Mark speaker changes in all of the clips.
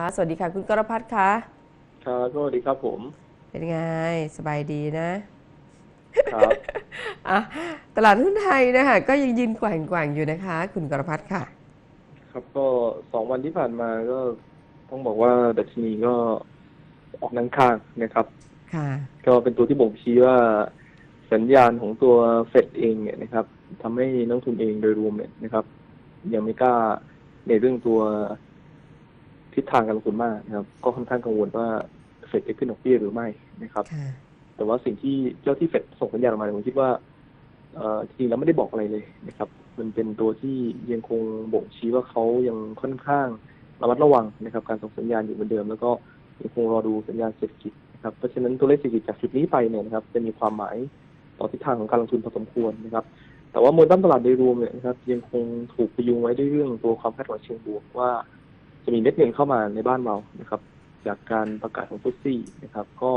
Speaker 1: ค่ะสวัสดีค่ะ คุณกรพัฒน์คะ
Speaker 2: ครับสวัสดีครับผม
Speaker 1: เป็นไง สบายดีนะครับ อะตลาดหุ้นไทยนะคะก็ยังยืนแกว่งแกว่งๆอยู่นะคะ คุณกรพัฒน์ค่ะ
Speaker 2: ครับก็สองวันที่ผ่านมาก็ต้องบอกว่าดัชนีก็ออกนังข้างนะครับ
Speaker 1: ค่ะ
Speaker 2: ก็เป็นตัวที่บ่งชี้ว่าสัญญาณของตัวเฟดเองเนี่ยนะครับทำให้นักลงทุนเองโดยรวมเนี่ยนะครับ ยังไม่กล้าในเรื่องตัว ทิศทางการลงทุนมากนะครับ ก็ค่อนข้างกังวลว่าเฟดจะขึ้นดอกเบี้ยหรือไม่นะครับ
Speaker 1: ค่ะ
Speaker 2: แต่ว่าสิ่งที่เจ้าที่เฟดส่งสัญญาณออกมาเนี่ยผมคิดว่าเอ่อจริงๆแล้วไม่ได้บอกอะไรเลยนะครับ มันเป็นตัวที่ยังคงบ่งชี้ว่าเขายังค่อนข้างระมัดระวังนะครับ การส่งสัญญาณอยู่เหมือนเดิม แล้วก็ยังคงรอดูสัญญาณเศรษฐกิจนะครับเพราะฉะนั้นตัวเลขเศรษฐกิจจากจุดนี้ไปเนี่ยนะครับจะมีความหมายต่อทิศทางของการลงทุนพอสมควรนะครับ แต่ว่ามวลต้นตลาดโดยรวมเนี่ยนะครับยังคงถูกพยุงไว้ด้วยเรื่องตัวความคาดหวังเชิงบวกว่า จะมีเม็ดเงินเข้ามาในบ้านเรานะครับ จากการประกาศของฟุตซี่นะครับ ก็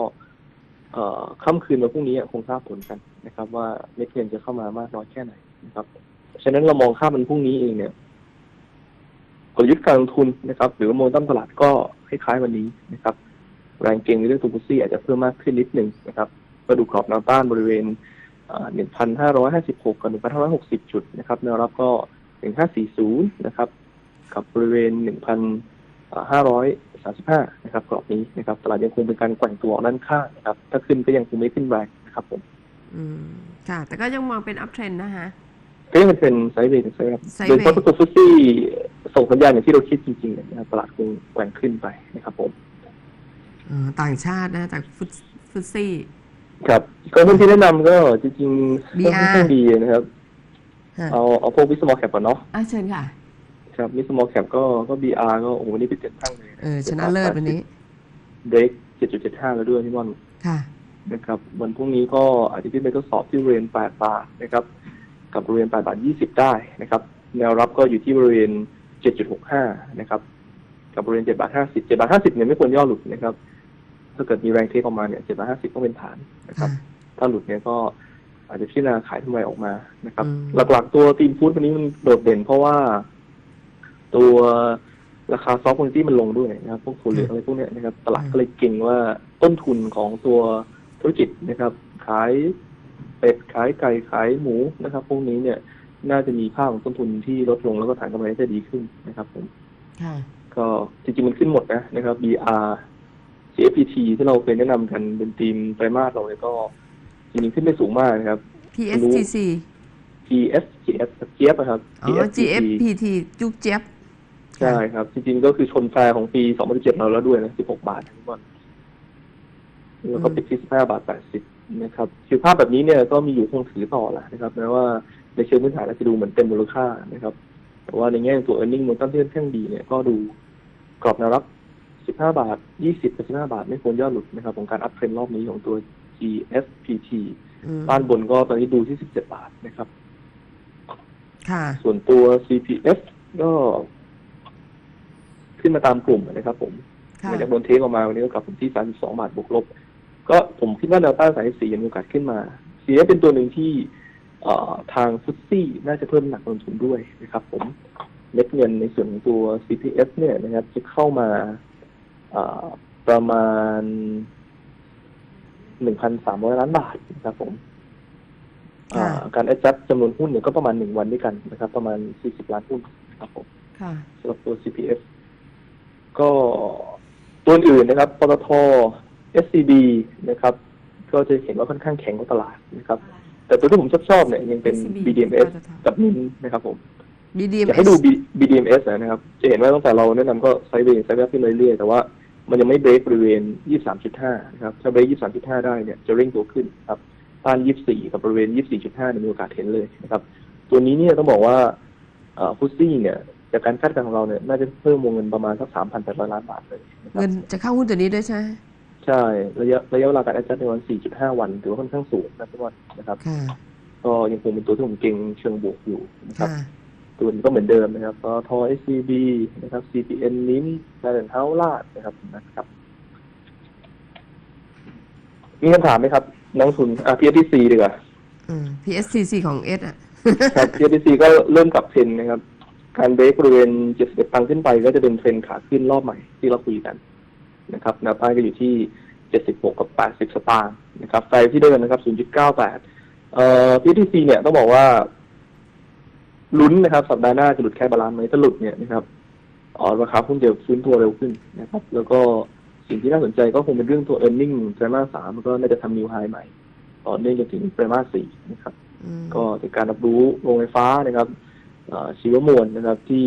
Speaker 2: เอ่อค่ำคืนวันพรุ่งนี้คงทราบผลกันนะครับ ว่าเม็ดเงินจะเข้ามามากน้อยแค่ไหนนะครับฉะนั้นเรามองข้ามันพรุ่งนี้เองเนี่ยกลยุทธ์การลงทุนนะครับ หรือโมเมนตัมตลาดก็คล้ายๆวันนี้นะครับ แรงเก็งในเรื่องตัวฟุตซี่อาจจะเพิ่มมากขึ้นนิดหนึ่งนะครับก็ดูกรอบแนวต้านบริเวณหนึ่งพันห้าร้อยห้าสิบหกกับหนึ่งพันห้าร้อยหกสิบจุดนะครับแนวรับก็หนึ่งห้าสี่ศูนย์นะครับ กับบริเวณหนึ่งพันห้าร้อยสามสิบห้านะครับกรอบนี้นะครับตลาดยังคงเป็นการแกว่งตัวออกด้านข้างนะครับ ถ้าขึ้นก็ยังคงไม่ขึ้นแรงนะครับผม
Speaker 1: อืมค่ะ แต่ก็ยังมองเป็นอัพเทรนนะคะ
Speaker 2: ก็ยังเป็นไซด์เวย์นะครับ
Speaker 1: Sideways
Speaker 2: โดยเฉพาะตัวฟุตซี่ส่งสัญญาณอย่างที่เราคิดจริงๆเนี่ยนะครับตลาดคงแกว่งขึ้นไปนะครับผม
Speaker 1: เอ่อต่างชาตินะจากฟุตฟุตซี่
Speaker 2: ครับก็เพื่อนที่แนะนำก็จริงๆ
Speaker 1: BR
Speaker 2: ก็ค่อนข้างดีนะครับ
Speaker 1: ฮะ
Speaker 2: เอาเอาพวกวิสมอลแคปก่อนเนาะ
Speaker 1: อะเชิญค่ะ
Speaker 2: ครับวิสมอลแคปก็ก็ BR ก็โอ้โหวันนี้ไปเจ็ดตั้งเลย
Speaker 1: เออชนะเลิศวันนี้
Speaker 2: เบรกเจ็ดจุดเจ็ดห้าแล้วด้วยพี่บอล
Speaker 1: ค่ะ
Speaker 2: นะครับวันพรุ่งนี้ก็อาจจะขึ้นไปทดสอบที่บริเวณ8บาทนะครับ กับบริเวณ8บาท20ได้นะครับ แนวรับก็อยู่ที่บริเวณ7.65นะครับ กับบริเวณ7บาท50 7บาท50เนี่ยไม่ควรย่อหลุดนะครับ ถ้าเกิดมีแรงเทคออกมาเนี่ย7บาท50ต้องเป็นฐานนะครับ
Speaker 1: ค่ะ
Speaker 2: ถ้าหลุดเนี่ยก็อาจจะพิจารณาขายทำไมออกมานะครับ
Speaker 1: อืม
Speaker 2: หลักๆตัวตีนฟู้ดวันนี้มันโดดเด่นเพราะว่า ตัวราคาซอฟต์คอมที่มันลงด้วยนะครับ พวกถั่วเหลืองอะไรพวกเนี้ยนะครับ ตลาดก็เลยเก่งว่าต้นทุนของตัวธุรกิจนะครับ ขายเป็ดขายไก่ขายหมูนะครับ พวกนี้เนี่ยน่าจะมีค่าของต้นทุนที่ลดลงแล้วก็ฐานกำไรจะดีขึ้นนะครับผม
Speaker 1: ค่ะ
Speaker 2: ก็จริงๆมันขึ้นหมดนะนะครับ BR CFPT ที่เราเคยแนะนำกันเป็นทีมไตรมาสเราเนี่ยก็จริงๆขึ้นไปสูงมากนะครับ
Speaker 1: PSTC
Speaker 2: GS GS เจี๊ยบนะครับ
Speaker 1: อ๋อ GFPT จุกเจี๊ยบ
Speaker 2: ใช่ครับ จริงๆก็คือชนแฟร์ของปี 2017เราแล้วด้วยนะ 16 บาททุกวันแล้วก็ปิดที่ 15 บาท 80 นะครับคือภาพแบบนี้เนี่ยก็มีอยู่คงถือต่อแหละนะครับแม้ว่าในเชิงพื้นฐานอาจจะดูเหมือนเต็มมูลค่านะครับ แต่ว่าในแง่ของตัว e a r n i n g มูลค่าที่ค่อนข้างดีเนี่ยก็ดูกรอบแนวรับ 15 บาท 20กับ15 บาท ไม่ควรย่อหลุดนะครับ ของการอัพเทรนรอบนี้ของตัว GSPT
Speaker 1: อืม
Speaker 2: ด้านบนก็ตอนนี้ดูที่ 17 บาทนะครับ
Speaker 1: ค่ะ
Speaker 2: ส่วนตัว CPF ก็ ขึ้นมาตามกลุ่มนะครับ ผม
Speaker 1: ค่ะ
Speaker 2: หลังจากโดนเทคออกมาวันนี้ก็กลับที่32บาทบวกลบ ก็ผมคิดว่าแนวต้าน34ยังมีโอกาสขึ้นมา CPF เป็นตัวหนึ่งที่เอ่อทางฟุตซี่น่าจะเพิ่มหนักลงทุนด้วยนะครับ ผมเม็ดเงินในส่วนของตัว CPF เนี่ยนะครับ จะเข้ามาเอ่อประมาณ1,300ล้านบาทนะครับผมอ่าการ adjust จำนวนหุ้นเนี่ยก็ประมาณหนึ่งวันด้วยกันนะครับ ประมาณ40ล้านหุ้นนะครับผม
Speaker 1: ค่ะ
Speaker 2: สำหรับตัว CPF ก็ตัวอื่นนะครับปตท SCB นะครับ ก็จะเห็นว่าค่อนข้างแข็งกว่าตลาดนะครับ แต่ตัวที่ผมชอบชอบเนี่ยยังเป็น
Speaker 1: SCB
Speaker 2: BDMS
Speaker 1: ปตท
Speaker 2: กับมินนะครับผมอยาก
Speaker 1: BDMS
Speaker 2: ให้ดู B- BDMS นะครับ จะเห็นว่าตั้งแต่เราแนะนำก็ไซด์เวย์ไซด์เวย์ขึ้นเรื่อยๆ แต่ว่ามันยังไม่เบรกบริเวณ 23.5 นะครับ ถ้าเบรก 23.5 ได้เนี่ยจะเร่งตัวขึ้นครับต้าน 24 กับบริเวณ 24.5เนี่ยมีโอกาสเห็นเลยนะครับ ตัวนี้เนี่ยต้องบอกว่าฟุตซี่เนี่ย จากการคาดการณ์ของเราเนี่ยน่าจะเพิ่มวงเงินประมาณสัก3,800ล้านบาทเลยนะครับ
Speaker 1: เงินจะเข้าหุ้นตัวนี้ด้วยใช่ไหม
Speaker 2: ใช่ระยะระยะเวลาการ adjust ในวัน 4.5 วันถือว่าค่อนข้างสูงนะทุกวันนะครับ
Speaker 1: ค่ะ
Speaker 2: ก็ยังคงเป็นตัวที่ผมเก่งเชิงบวกอยู่นะครับ
Speaker 1: ค่ะ
Speaker 2: ตัวนี้ก็เหมือนเดิมนะครับก็ทอ SCB นะครับ CPN นิ้มแลนด์เฮาลาดนะครับนะครับ มีคำถามไหมครับนักลงทุนอะ PFTC ดีกว่า
Speaker 1: อืม PSTC ของ S อะ
Speaker 2: ครับ PFTC ก็เริ่มกลับเทรนด์นะครับ การเบรกบริเวณ 71 ตังค์ขึ้นไป ก็จะเป็นเทรนด์ขาขึ้นรอบใหม่ที่เราคุยกันนะครับแนวต้านก็อยู่ที่ 76 กับ 80 สตางค์นะครับไฟที่เดินนะครับ 0.98 เอ่อ PTC เนี่ยต้องบอกว่าลุ้นนะครับ สัปดาห์หน้าจะหลุดแค่บาลานซ์ไหมถ้าหลุดเนี่ยนะครับอ๋อราคาหุ้นจะฟื้นตัวเร็วขึ้นนะครับ แล้วก็สิ่งที่น่าสนใจก็คงเป็นเรื่องตัว e a r n i n g ไตรมาสสามมันก็น่าจะทำนิวไฮใหม่ ต่อเนื่องจนถึงไตรมาสสี่นะครับ
Speaker 1: อืม
Speaker 2: ก็จากการรับรู้โรงไฟฟ้านะครับเอ่อ ชีวมวลนะครับ ที่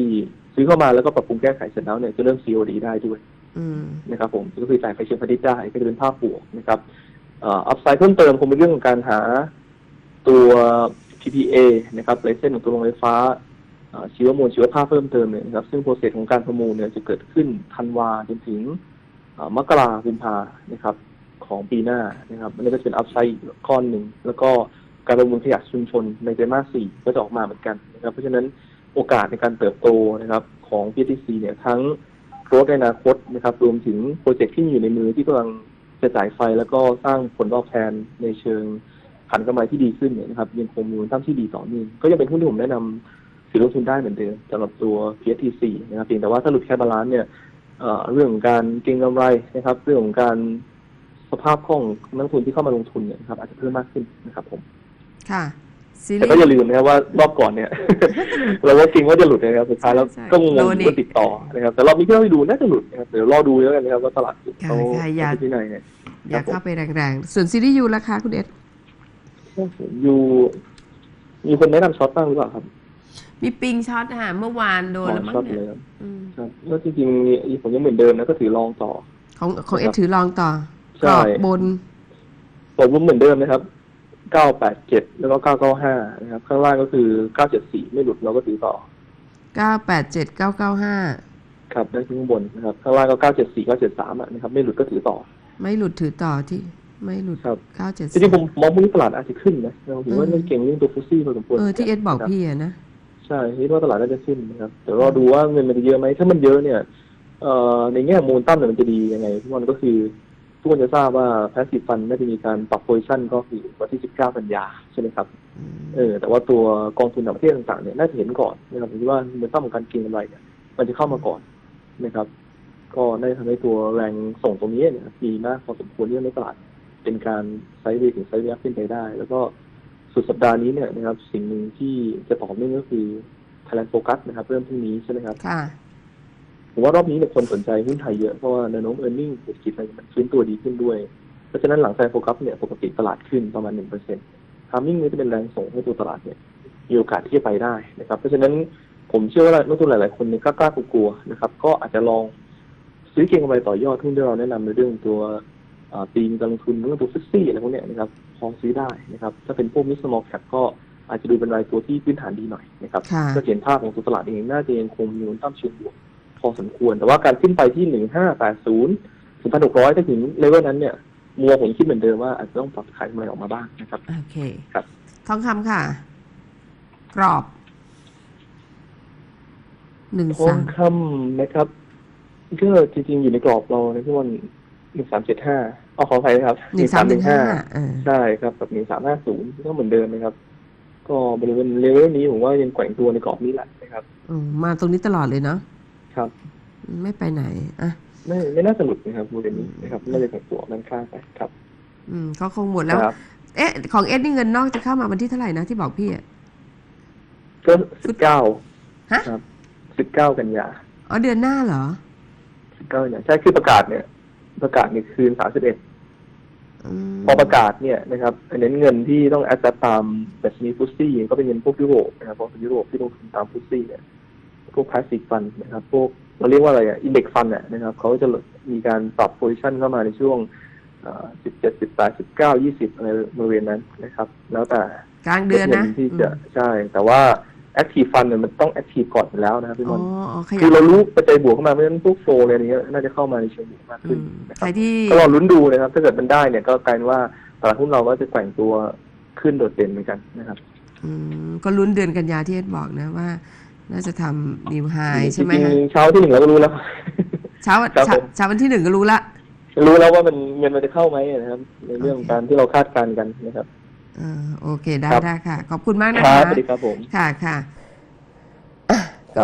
Speaker 2: ซื้อเข้ามาแล้วก็ปรับปรุงแก้ไขเสร็จแล้วเนี่ยจะเริ่ม COD ได้ด้วย
Speaker 1: อืม
Speaker 2: นะครับผมก็คือจ่ายไฟเชิงพาณิชย์ได้ก็จะเป็นภาพบวกนะครับอัพไซด์เพิ่มเติมคงเป็นเรื่องของการหาตัว PPA นะครับเลเส้นของตัวโรงไฟฟ้าเอ่อชีวมวลชีวภาพเพิ่มเติมเนี่ยนะครับ ซึ่งโปรเซสของการประมูลเนี่ยจะเกิดขึ้นธันวาจนถึงเอ่อมกราคมกุมภานะครับ ของปีหน้านะครับอันนี้ก็จะเป็นอัพไซด์ก้อนหนึ่งแล้วก็ การประมูลขยะชุมชนในไตรมาสสี่ก็จะออกมาเหมือนกันนะครับเพราะฉะนั้นโอกาสในการเติบโตนะครับของ PTC เนี่ยทั้งโรธในอนาคตนะครับรวมถึงโปรเจกต์ที่อยู่ในมือที่กำลังจะจ่ายไฟแล้วก็สร้างผลตอบแทนในเชิงผันกำไรที่ดีขึ้นเนี่ยนะครับยังคงมูลค่าที่ดีต่อเนื่องก็ยังเป็นหุ้นที่ผมแนะนำถือลงทุนได้เหมือนเดิมสำหรับตัว PTC นะครับเพียงแต่ว่าถ้าหลุดแค่บาลานซ์เนี่ยเรื่องของการเก็งกำไรนะครับ เรื่องของการสภาพคล่องนักทุนที่เข้ามาลงทุนเนี่ยนะครับอาจจะเพิ่มมากขึ้นนะครับผม
Speaker 1: ค่ะซี
Speaker 2: แต่
Speaker 1: รี
Speaker 2: ก็อย่า
Speaker 1: ส์
Speaker 2: ลืมนะครับว่ารอบก่อนเนี่ย เราว่าจริงว่าจะหลุดนะครับสุดท้ายแล้ว
Speaker 1: ใช่
Speaker 2: ก็งง
Speaker 1: โดนอีก
Speaker 2: ก็ติดต่อนะครับแต่รอบนี้ที่เราไปดูน่าจะหลุดนะครับเดี๋ยวรอดูแล้วกันนะครับว่าตลาดเขา
Speaker 1: ค่ะค่ะอย่า
Speaker 2: ที่ไหนเนี่ย
Speaker 1: อย่าเข้าไปแรงๆ ส่วนซีรีส์ยูราคาคุณเอส
Speaker 2: อยู่ มีคนแนะนำช็อตบ้างหรือเปล่าครับ
Speaker 1: มีปิงช็อตค่ะเมื่อวานโดนแล้วมั้ง
Speaker 2: ช็อต
Speaker 1: เนี่
Speaker 2: เลยยครับ
Speaker 1: อืม
Speaker 2: ครับแล้วจริงๆผมยังเหมือนเดิมนะก็ถือลองต่อ
Speaker 1: ของของเอสถือลองต่อ
Speaker 2: ใช่
Speaker 1: กรอบบน
Speaker 2: ผมรุ้มเหมือนเดิมนะครับ 987แล้วก็995นะครับข้างล่างก็คือ974ไม่หลุดเราก็ถือต่อ
Speaker 1: 987995
Speaker 2: ครับนั่นคือข้างบนนะครับข้างล่างก็974 973อะนะครับไม่หลุดก็ถือต่อ
Speaker 1: ไม่หลุดถือต่อที่ไม่หลุด
Speaker 2: ครับ
Speaker 1: 974
Speaker 2: จริงๆผมมองพวกนี้ตลาดอาจจะขึ้นนะเราถือว่าเล่นเก่งเรื่องตัวฟุตซี่พอสมควร
Speaker 1: เออที่เอสบอก
Speaker 2: นะครั
Speaker 1: พี่อะนะ
Speaker 2: ใช่คิดว่าตลาดน่าจะขึ้นนะครับเดี๋ยวรอดูว่าเงินมันจะเยอะไหมถ้ามันเยอะเนี่ยเอ่อในแง่มูลตั้มเนี่ยมันจะดียังไงทุกวันก็คือ ทุกคนจะทราบว่าแพสซีฟฟันน่าจะมีการปรับโพซิชันก็คือวันที่ 19 กันยาใช่ไหมครับเออแต่ว่าตัวกองทุนต่างประเทศต่างๆเนี่ยน่าจะเห็นก่อนนะครับผมคิดว่ามูลตั้มของการเก็งกำไรเนี่ยมันจะเข้ามาก่อนนะครับ ก็ได้ทำให้ตัวแรงส่งตรงนี้เนี่ยดีมากพอสมควรที่ทำให้ตลาดเป็นการไซด์เวย์ถึงไซด์เวย์อัพขึ้นไปได้ แล้วก็สุดสัปดาห์นี้เนี่ยนะครับสิ่งหนึ่งที่จะต่อเนื่องก็คือ Thailand Focus นะครับเริ่มพรุ่งนี้ใช่ไหมครับ
Speaker 1: ค่ะ
Speaker 2: ผมว่ารอบนี้เนี่ยคนสนใจหุ้นไทยเยอะเพราะว่าแนวโน้ม e a r n i n g เศรษฐกิจอะไรมันฟื้นตัวดีขึ้นด้วย เพราะฉะนั้นหลัง Thailand Focus เนี่ยปกติตลาดขึ้นประมาณหนึ่งเปอร์เซ็นต์ทามมิ่งนี้จะเป็นแรงส่งให้ตัวตลาดเนี่ยมีโอกาสที่จะไปได้นะครับ เพราะฉะนั้นผมเชื่อว่านักลงทุนหลายๆ คนเนี่ยกล้าๆกลัวๆนะครับ ก็อาจจะลองซื้อเก็งกำไรต่อยอดหุ้นที่เราแนะนำในเรื่องตัวอ่าธีมการลงทุนเรื่องตัวฟิกซี่อะไรพวกเนี้ยนะครับพอซื้อได้นะครับ ถ้าเป็นพวกมิสมอลแคปก็อาจจะดูเป็นรายตัวที่พื้นฐานดีหน่อยนะครับ
Speaker 1: ค่ะ
Speaker 2: ก็เห็นภาพของตัวตลาดเองน่าจะยังคงมีมูลตั้มเชิงบวก พอสมควร แต่ว่าการขึ้นไปที่หนึ่งห้าแปดศูนย์ถึงพันหกร้อยถ้าถึงเลเวลนั้นเนี่ย มัวผมคิดเหมือนเดิมว่าอาจจะต้องปรับขายกำไรออกมาบ้างนะครับ
Speaker 1: โอเค
Speaker 2: ครับ
Speaker 1: ทองคำค่ะ กรอบหนึ่ง
Speaker 2: ทอ
Speaker 1: สางม
Speaker 2: คำนะครับก็จริงๆอยู่ในกรอบเราในที่วันหนึ่งสามเจ็ดห้าเอาขออภัยนะครับ
Speaker 1: หนึ่งสามหนึ่งห้าเออ
Speaker 2: ใช่ครับกับหนึ่งสามห้าศูนย์ก็เหมือนเดิมนะครับ ก็บริเวณเลเวลนี้ผมว่ายังแกว่งตัวในกรอบนี้แหละนะครับ
Speaker 1: อืมมาตรงนี้ตลอดเลยเนาะ
Speaker 2: ครับ
Speaker 1: ไม่ไปไหนอะ
Speaker 2: ไม่ไม่น่าจะหลุดนะครับบริเวณนี้นะครับน่าจะแกว่งตัวด้านข้างไปครับ
Speaker 1: อืมเขาคงหมดแล้ว
Speaker 2: ครับ
Speaker 1: เอ๊ะ ของเอสนี่เงินนอกจะเข้ามาวันที่เท่าไหร่นะที่บอกพี่อะ
Speaker 2: ก็สิบเก้า
Speaker 1: ฮะ
Speaker 2: ครับสิบเก้ากันยา
Speaker 1: อ๋อเดือนหน้าเหรอ
Speaker 2: สิบเก้ากันยาใช่คือประกาศเนี่ย ประกาศเนี่ยคืนสามสิบเอ็ด
Speaker 1: อืม
Speaker 2: พอประกาศเนี่ยนะครับเน้นเงินที่ต้องแอดจัตามแบบนี้ฟุตซี่ก็เป็นเงินพวกยุโรปนะครับพวกยุโรปที่ลงทุนตามฟุตซี่เนี่ย พวกพาสซีฟฟันนะครับ พวกเราเรียกว่าอะไรอะอินเด็กฟันเนี่ยนะครับเขาจะมีการปรับโพซิชันเข้ามาในช่วงสิบเจ็ดสิบแปดสิบเก้ายี่สิบอะไรบริเวณนั้นนะครับ แล้วแต่
Speaker 1: กลางเดือนนะ
Speaker 2: ที่จะ
Speaker 1: อืม
Speaker 2: ใช่ แต่ว่าแอคทีฟฟันเนี่ยมันต้องแอคทีฟก่อนอยู่แล้วนะครับพี่ม
Speaker 1: อ๋
Speaker 2: อ
Speaker 1: อนอ๋อข
Speaker 2: คื
Speaker 1: ยั
Speaker 2: อบเรารู้ปัจจัยบวกเข้ามาเพราะฉะนั้นพวกโฟลอะไรอย่างเงี้ยน่าจะเข้ามาในเชิงบวกมาก
Speaker 1: อื
Speaker 2: ขึ้น
Speaker 1: ม
Speaker 2: นะค
Speaker 1: ใคร
Speaker 2: รับ
Speaker 1: ที่
Speaker 2: ก็รอลุ้นดูนะครับ ถ้าเกิดมันได้เนี่ยก็กลายเป็นว่าตลาดหุ้นเราก็จะแกว่งตัวขึ้นโดดเด่นเหมือนกันนะครับ
Speaker 1: อืมก็ลุ้นเดือนกันยาที่เอสบอกนะว่า น่าจะทำนิวไฮใช่ไหม
Speaker 2: จริ
Speaker 1: ฮะ
Speaker 2: งๆเช้าที่หนึ่งเราก็รู้แล้ว
Speaker 1: เช้า
Speaker 2: ครับ
Speaker 1: เช้า
Speaker 2: ผม
Speaker 1: เช้าวันที่หนึ่งก็รู้ละ
Speaker 2: รู้แล้วว่ามันเงินมันจะเข้าไหมนะครับ ในเรื่องของการที่เราคาดการณ์กันนะครับ
Speaker 1: เออโอเคได้
Speaker 2: ครับ
Speaker 1: ได้ค่ะ ขอบคุณมากนะ
Speaker 2: ครั
Speaker 1: คะ
Speaker 2: บสวัสดีครับผม
Speaker 1: ค่ะค่ะ